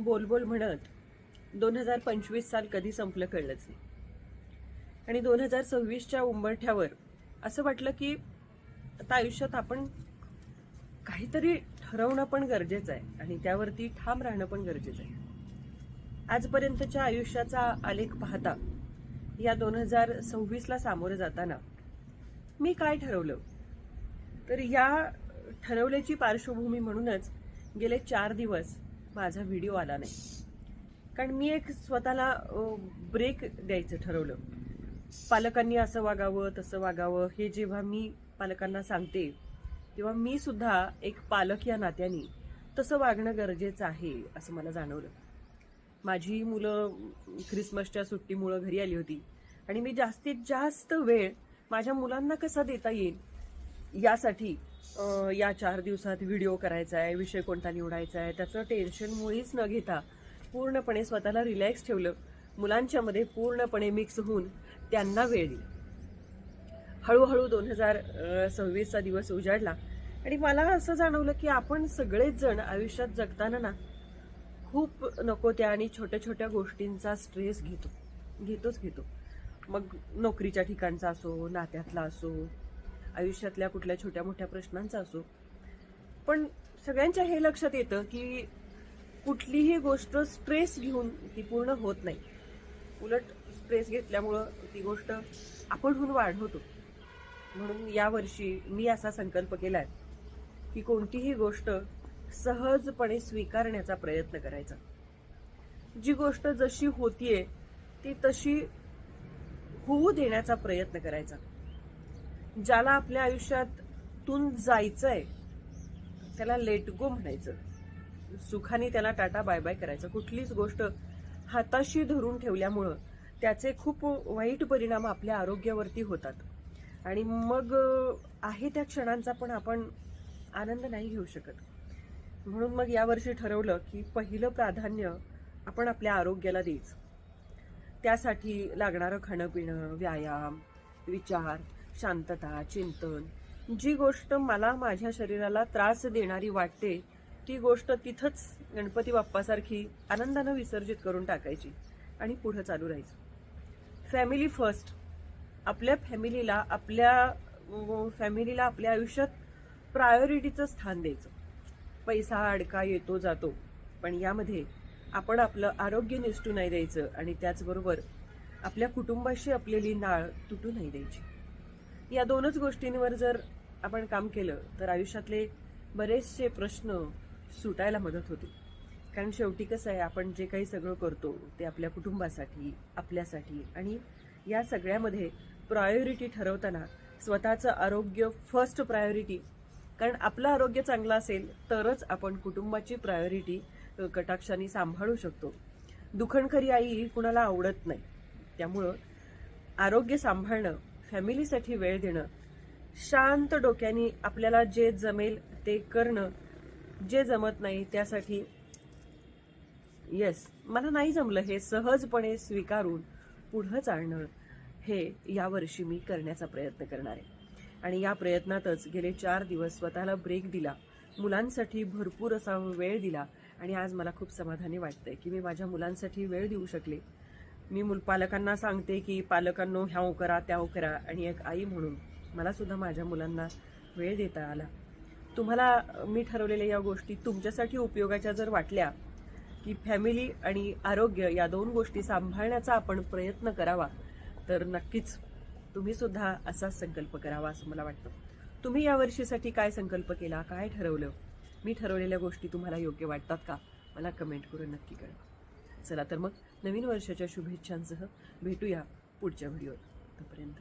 बोलबोल म्हणत दोन हजार पंचवीस साल कधी संपलं कळलंच नाही. आणि दोन हजार सव्वीसच्या उंबरठ्यावर असं वाटलं की आता आयुष्यात आपण काहीतरी ठरवणं पण गरजेचं आहे आणि त्यावरती ठाम राहणं पण गरजेचं आहे. आजपर्यंतच्या आयुष्याचा आलेख पाहता या दोन हजार सव्वीसला सामोरं जाताना मी काय ठरवलं? तर या ठरवल्याची पार्श्वभूमी म्हणूनच गेले चार दिवस माझा व्हिडिओ आला नाही. कारण मी एक स्वतःला ब्रेक द्यायचं ठरवलं. पालकांनी असं वागावं तसं वागावं हे जेव्हा मी पालकांना सांगते तेव्हा मी सुद्धा एक पालक या नात्याने तसं वागणं गरजेचं आहे असं मला जाणवलं. माझी मुलं ख्रिसमसच्या सुट्टीमुळं घरी आली होती. आणि मी जास्तीत जास्त वेळ माझ्या मुलांना कसा देता येईल यासाठी या चार दिवसात व्हिडिओ करायचा आहे विषय कोणता निवडायचा आहे त्याचं टेन्शन मुळीच न घेता पूर्णपणे स्वतःला रिलॅक्स ठेवलं. मुलांच्यामध्ये पूर्णपणे मिक्स होऊन त्यांना वेळ दिला. हळूहळू दोन हजार सव्वीसचा दिवस उजाडला आणि मला असं जाणवलं की आपण सगळेच जण आयुष्यात जगताना ना खूप नको त्या आणि छोट्या छोट्या गोष्टींचा स्ट्रेस घेतो घेतोच घेतो. मग नोकरीच्या ठिकाणचा असो नात्यातला असो आयुष्यातल्या कुठल्या छोट्या मोठ्या प्रश्नांचा असो. पण सगळ्यांच्या हे लक्षात येतं की कुठलीही गोष्ट स्ट्रेस घेऊन ती पूर्ण होत नाही. उलट स्ट्रेस घेतल्यामुळं ती गोष्ट आपणहून वाढवतो. म्हणून यावर्षी मी असा संकल्प केलाय की कोणतीही गोष्ट सहजपणे स्वीकारण्याचा प्रयत्न करायचा. जी गोष्ट जशी होतीये ती तशी होऊ देण्याचा प्रयत्न करायचा. ज्याला आपल्या आयुष्यातून आहे त्याला लेट गो म्हणायचं. सुखाने त्याला टाटा बाय बाय करायचं. कुठलीच गोष्ट हाताशी धरून ठेवल्यामुळं त्याचे खूप वाईट परिणाम आपल्या आरोग्यावरती होतात. आणि मग आहे त्या क्षणांचा पण आपण आनंद नाही घेऊ शकत. म्हणून मग यावर्षी ठरवलं की पहिलं प्राधान्य आपण आपल्या आरोग्याला द्यायचं. त्यासाठी लागणारं खाणं पिणं व्यायाम विचार शांतता चिंतन. जी गोष्ट मला माझ्या शरीराला त्रास देणारी वाटते ती गोष्ट तिथंच गणपती बाप्पासारखी आनंदानं विसर्जित करून टाकायची आणि पुढं चालू राहायचं. फॅमिली फर्स्ट आपल्या फॅमिलीला आपल्या फॅमिलीला आपल्या आयुष्यात प्रायोरिटीचं स्थान द्यायचं. पैसा अडका येतो जातो. पण यामध्ये आपण आपलं आरोग्य निष्ठू नाही द्यायचं आणि त्याचबरोबर आपल्या कुटुंबाशी आपलेली नाळ तुटू नाही द्यायची. या दोनच गोष्टींवर जर आपण काम केलं तर आयुष्यातले बरेचसे प्रश्न सुटायला मदत होते. कारण शेवटी कसं आहे आपण जे काही सगळं करतो ते आपल्या कुटुंबासाठी आपल्यासाठी आणि या सगळ्यामध्ये प्रायोरिटी ठरवताना स्वतःचं आरोग्य फर्स्ट प्रायोरिटी कारण आपलं आरोग्य चांगलं असेल तरच आपण कुटुंबाची प्रायोरिटी कटाक्षाने सांभाळू शकतो. दुखणखरी आई ही कुणाला आवडत नाही. त्यामुळं आरोग्य सांभाळणं फॅमिलीसाठी वेळ देणं शांत डोक्याने आपल्याला जे जमेल ते करणं जे जमत नाही त्यासाठी येस मला नाही जमलं हे सहजपणे स्वीकारून पुढं चालणं हे यावर्षी मी करण्याचा प्रयत्न करणार आहे. आणि या प्रयत्नातच गेले चार दिवस स्वतःला ब्रेक दिला मुलांसाठी भरपूर असा वेळ दिला आणि आज मला खूप समाधानी वाटतंय की मी माझ्या मुलांसाठी वेळ देऊ शकले. मी मुल पालकांना सांगते की पालकांनो ह्याव हो करा त्याव हो करा आणि एक आई म्हणून मला सुद्धा माझ्या मुलांना वेळ देता आला. तुम्हाला मी ठरवलेल्या या गोष्टी तुमच्यासाठी उपयोगाच्या जर वाटल्या की फॅमिली आणि आरोग्य या दोन गोष्टी सांभाळण्याचा आपण प्रयत्न करावा तर नक्कीच तुम्ही सुद्धा असाच संकल्प करावा असं मला वाटतं. तुम्ही या वर्षीसाठी काय संकल्प केला काय ठरवलं? मी ठरवलेल्या गोष्टी तुम्हाला योग्य वाटतात का? मला कमेंट करून नक्की कळवा. चला तर मग नवीन वर्षाच्या शुभेच्छांसह भेटूया पुढच्या व्हिडिओत. तोपर्यंत